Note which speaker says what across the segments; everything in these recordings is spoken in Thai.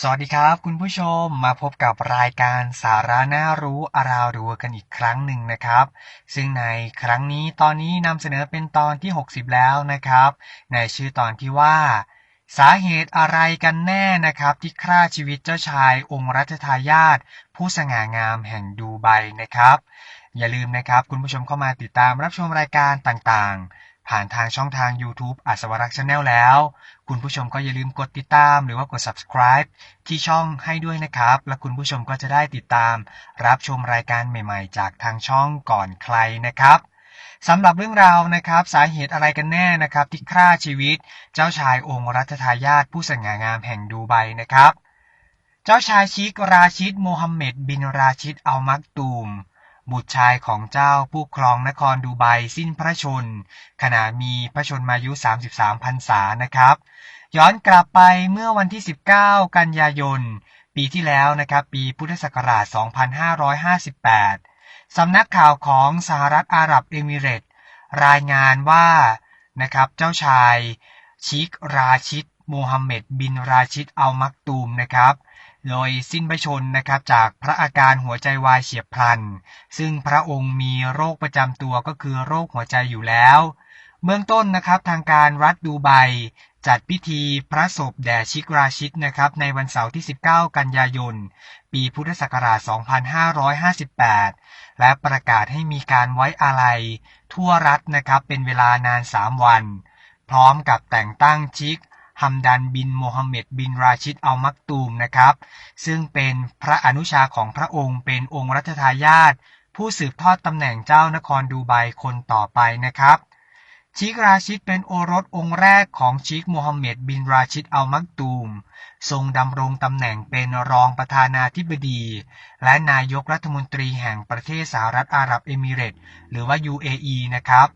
Speaker 1: สวัสดีครับ คุณผู้ชมมาพบกับรายการสาระน่ารู้อาราวรัวกันอีกครั้งหนึ่งนะครับ ซึ่งในครั้งนี้ตอนนี้นำเสนอเป็นตอนที่ 60 แล้วนะครับ ในชื่อตอนที่ว่า สาเหตุอะไรกันแน่นะครับ ที่ฆ่าชีวิตเจ้าชายองค์รัชทายาทผู้สง่างามแห่งดูไบนะครับ อย่าลืมนะครับ คุณผู้ชมเข้ามาติดตามรับชมรายการต่างๆ ผ่านทางช่องทาง YouTube อัศวรักษ์ชาแนลแล้ว คุณผู้ชมก็อย่าลืมกดติดตาม หรือว่ากด subscribe ที่ช่องให้ด้วยนะครับ และคุณผู้ชมก็จะได้ติดตาม รับชมรายการใหม่ๆ จากทางช่องก่อนใครนะครับสำหรับเรื่องราวนะครับ สาเหตุอะไรกันแน่นะครับ ที่ฆ่าชีวิต เจ้าชายองค์รัชทายาทผู้สง่างามแห่งดูไบนะครับ เจ้าชายชิกราชิดโมฮัมเหม็ดบินราชิดอัลมักตูม บุตรชายของเจ้าผู้ครองนครดูไบสิ้นพระชน ขณะมีพระชนมายุ 33พรรษานะครับ ย้อนกลับไปเมื่อวันที่ 19 กันยายน ปีที่แล้วนะครับ ปีพุทธศักราช 2558 สำนักข่าวของสหรัฐอาหรับเอมิเรต์รายงานว่านะครับเจ้าชายชิกราชิดโมฮัมเหม็ดบินราชิดอัลมักตูมนะครับ โดยสิ้นพระชนนะครับจากพระอาการหัวใจวายเฉียบพลัน ซึ่งพระองค์มีโรคประจำตัวก็คือโรคหัวใจอยู่แล้ว เบื้องต้นนะครับทางการรัฐดูไบจัดพิธีพระศพแด่ชิกราชิดนะครับในวันเสาร์ที่ 19 กันยายน ปีพุทธศักราช 2558 และประกาศให้มีการไว้อาลัยทั่วรัฐนะครับเป็นเวลานาน 3 วัน พร้อมกับแต่งตั้งชิก ฮัมดันบินโมฮัมเหม็ดบินราชิดอัลมักตูมนะครับ ซึ่งเป็นพระอนุชาของพระองค์เป็นองค์รัชทายาทผู้สืบทอดตำแหน่งเจ้านครดูไบคนต่อไปนะครับ ชิกราชิดเป็นโอรสองค์แรกของชิกโมฮัมเหม็ดบินราชิดอัลมักตูม ทรงดำรงตำแหน่งเป็นรองประธานาธิบดี และนายกรัฐมนตรีแห่งประเทศสหรัฐอาหรับเอมิเรตหรือว่า UAE นะครับ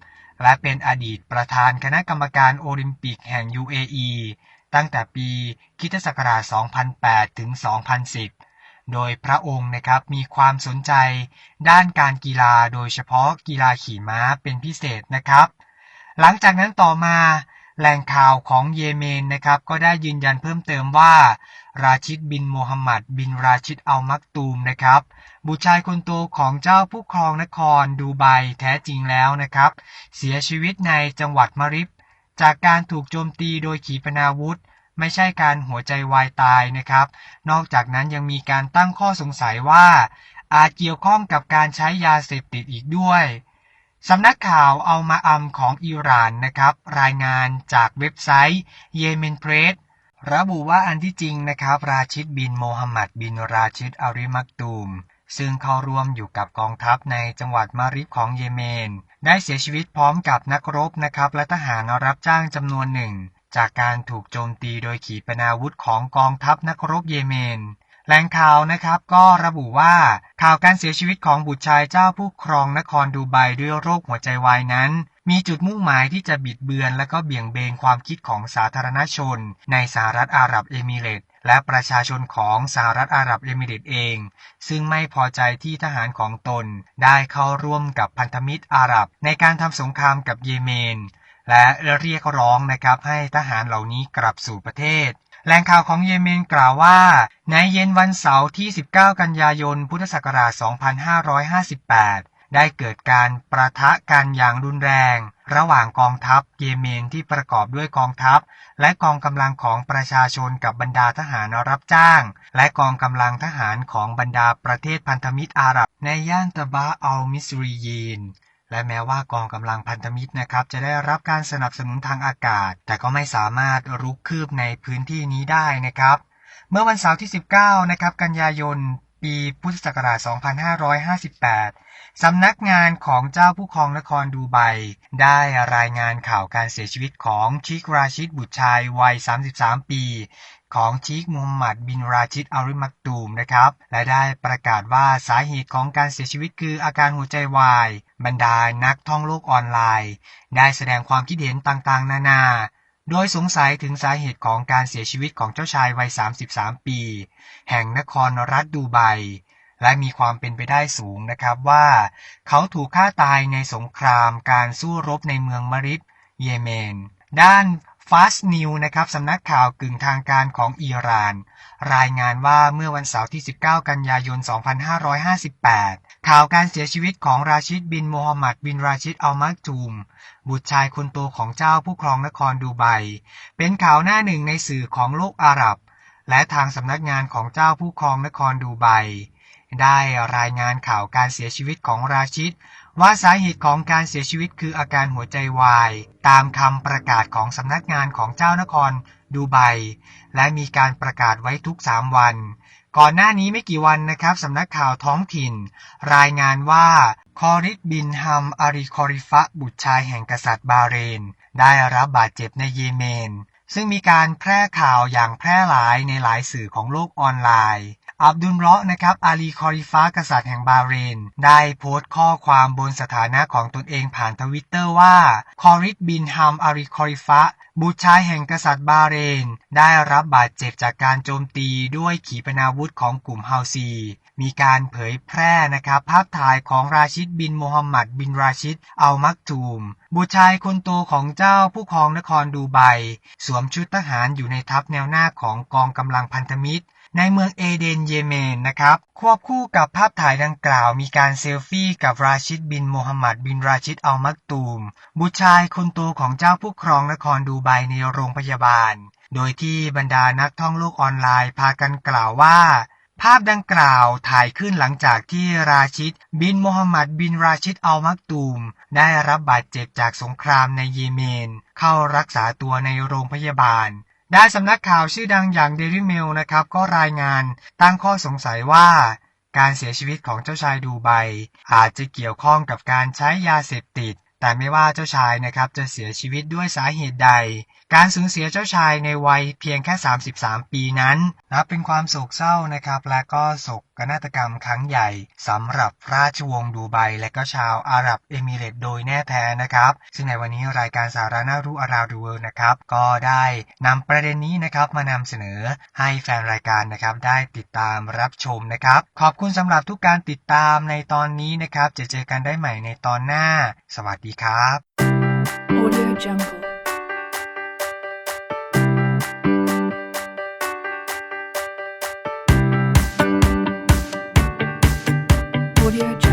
Speaker 1: และเป็นอดีตประธานคณะกรรมการโอลิมปิกแห่ง UAE ตั้งแต่ปีคริสตศักราช 2008 ถึง 2010 โดยพระองค์นะครับมีความสนใจด้านการกีฬาโดยเฉพาะกีฬาขี่ม้าเป็นพิเศษนะครับ หลังจากนั้นต่อมาแหล่งข่าวของเยเมนนะครับก็ได้ยืนยันเพิ่มเติมว่า ราชิดบินโมฮัมหมัดบินราชิดอัลมักตูมนะครับบุตรชายคนโตของเจ้าผู้ครองนครดูไบแท้จริงแล้วนะครับ เสียชีวิตในจังหวัดมาริบจากการถูกโจมตีโดยขีปนาวุธ ไม่ใช่การหัวใจวายตายนะครับ นอกจากนั้นยังมีการตั้งข้อสงสัยว่า อาจเกี่ยวข้องกับการใช้ยาเสพติดอีกด้วย สำนักข่าวเอามาอัมของอิหร่านนะครับ รายงานจากเว็บไซต์เยเมนเพรสระบุว่าอันที่จริงนะครับ ราชิดบินโมฮัมหมัดบินราชิดอาริมักตูม ซึ่งเข้าร่วมอยู่กับกองทัพในจังหวัดมาริบของเยเมน ได้เสียชีวิตพร้อมกับนักรบนะครับ และทหารรับจ้างจำนวนหนึ่ง จากการถูกโจมตีโดยขีปนาวุธของกองทัพนักรบเยเมน หล่งข่าวนะครับก็ระบุว่าข่าวการเสียชีวิตของบุตรชายเจ้าผู้ครองนครดูไบด้วยโรคหัวใจวายนั้น มีจุดมุ่งหมายที่จะบิดเบือนและก็เบี่ยงเบนความคิดของสาธารณชน ในสหรัฐอาหรับเอมิเรตส์และประชาชนของสหรัฐอาหรับเอมิเรตส์เอง ซึ่งไม่พอใจที่ทหารของตน ได้เข้าร่วมกับพันธมิตรอาหรับ ในการทำสงครามกับเยเมน และเรียกร้องนะครับให้ทหารเหล่านี้กลับสู่ประเทศ แหล่งข่าวของเยเมนกล่าวว่า ในเย็นวันเสาร์ที่ 19 กันยายน พุทธศักราช 2558 ได้เกิดการประทะกันอย่างรุนแรง ระหว่างกองทัพเยเมนที่ประกอบด้วยกองทัพ และกองกำลังของประชาชนกับบรรดาทหารรับจ้าง และกองกำลังทหารของบรรดาประเทศพันธมิตรอาหรับ ในย่านตะบะอัลมิสรียีน และแม้ว่ากองกำลังพันธมิตรนะครับจะได้รับการสนับสนุนทางอากาศ แต่ก็ไม่สามารถรุกคืบในพื้นที่นี้ได้นะครับ เมื่อวันเสาร์ที่ 19 นะครับ กันยายน ปีพุทธศักราช 2558 สำนักงานของเจ้าผู้ครองนครดูไบได้รายงานข่าวการเสียชีวิตของชิกราชิดบุตรชายวัย 33 ปี ของชิกมูฮัมหมัดบินราชิดอาริมักตูมนะครับและได้ประกาศว่าสาเหตุของการเสียชีวิตคืออาการหัวใจวาย บรรดานักท่องโลกออนไลน์ ได้แสดงความคิดเห็นต่างๆ นานา โดยสงสัยถึงสาเหตุของการเสียชีวิตของเจ้าชายวัย 33 ปี แห่งนครรัฐดูไบและมีความเป็นไปได้สูงนะครับว่า เขาถูกฆ่าตายในสงครามการสู้รบในเมืองมาริบเยเมน ด้าน Fast News นะครับสำนักข่าวกึ่งทางการของอิหร่าน รายงานว่าเมื่อวันเสาร์ที่ 19 กันยายน 2558 ข่าวการเสียชีวิตของราชิดบินโมฮัมหมัดบินราชิดอัลมักตูม บุตรชายคนโตของเจ้าผู้ครองนครดูไบ เป็นข่าวหน้าหนึ่งในสื่อของโลกอาหรับ และทางสำนักงานของเจ้าผู้ครองนครดูไบได้รายงานข่าวการเสียชีวิตของราชิด ว่าสาเหตุของการเสียชีวิตคืออาการหัวใจวาย ตามคำประกาศของสำนักงานของเจ้านครดูไบและมีการประกาศไว้ทุก 3 วัน ก่อนหน้านี้ไม่กี่วันนะครับสำนักข่าวท้องถิ่น รายงานว่าคอริดบินฮัมอาริคอริฟะบุตรชายแห่งกษัตริย์บาเรน ได้รับบาดเจ็บในเยเมน ซึ่งมีการแพร่ข่าวอย่างแพร่หลายในหลายสื่อของโลกออนไลน์ อับดุลเราะนะครับอาลีคอริฟะกษัตริย์แห่งบาเรน ได้โพสต์ข้อความบนสถานะของตนเองผ่านทวิตเตอร์ว่าคอริดบินฮัมอาลีคอริฟะบุตรชายแห่งกษัตริย์บาเรน ได้รับบาดเจ็บจากการโจมตีด้วยขีปนาวุธของกลุ่มฮาวซี มีการเผยแพร่นะครับภาพถ่ายของราชิดบินโมฮัมหมัดบินราชิดอัลมักตูม บุตรชายคนโตของเจ้าผู้ครองนครดูไบ สวมชุดทหารอยู่ในทัพแนวหน้าของกองกำลังพันธมิตร ในเมืองเอเดนเยเมนนะครับ ควบคู่กับภาพถ่ายดังกล่าวมีการเซลฟี่กับราชิดบินโมฮัมหมัดบินราชิดอัลมักตูม บุตรชายคนโตของเจ้าผู้ครองนครดูไบในโรงพยาบาล โดยที่บรรดานักท่องโลกออนไลน์พากันกล่าวว่า ภาพดังกล่าวถ่ายขึ้นหลังจากที่ราชิดบินโมฮัมหมัดบินราชิดอัลมักตูม ได้รับบาดเจ็บจากสงครามในเยเมน เข้ารักษาตัวในโรงพยาบาล ได้สำนักข่าวชื่อดังอย่างเดลิเมลนะครับก็รายงานตั้งข้อสงสัยว่า การเสียชีวิตของเจ้าชายดูไบอาจจะเกี่ยวข้องกับการใช้ยาเสพติด แต่ไม่ว่าเจ้าชายนะครับจะเสียชีวิตด้วยสาเหตุใด การสูญเสียเจ้าชายในวัยเพียงแค่ 33 ปีนั้น นับเป็นความโศกเศร้านะครับ และก็โศกนาฏกรรมครั้งใหญ่สำหรับราชวงศ์ดูไบและก็ชาวอาหรับเอมิเรตโดยแน่แท้นะครับ ซึ่งในวันนี้รายการสาระน่ารู้อาราดูเวิร์นะครับ ก็ได้นำประเด็นนี้นะครับมานำเสนอให้แฟนรายการนะครับได้ติดตามรับชมนะครับ ขอบคุณสำหรับทุกการติดตามในตอนนี้นะครับจะเจอกันได้ใหม่ในตอนหน้า สวัสดีครับ
Speaker 2: Audio Jungle. Audio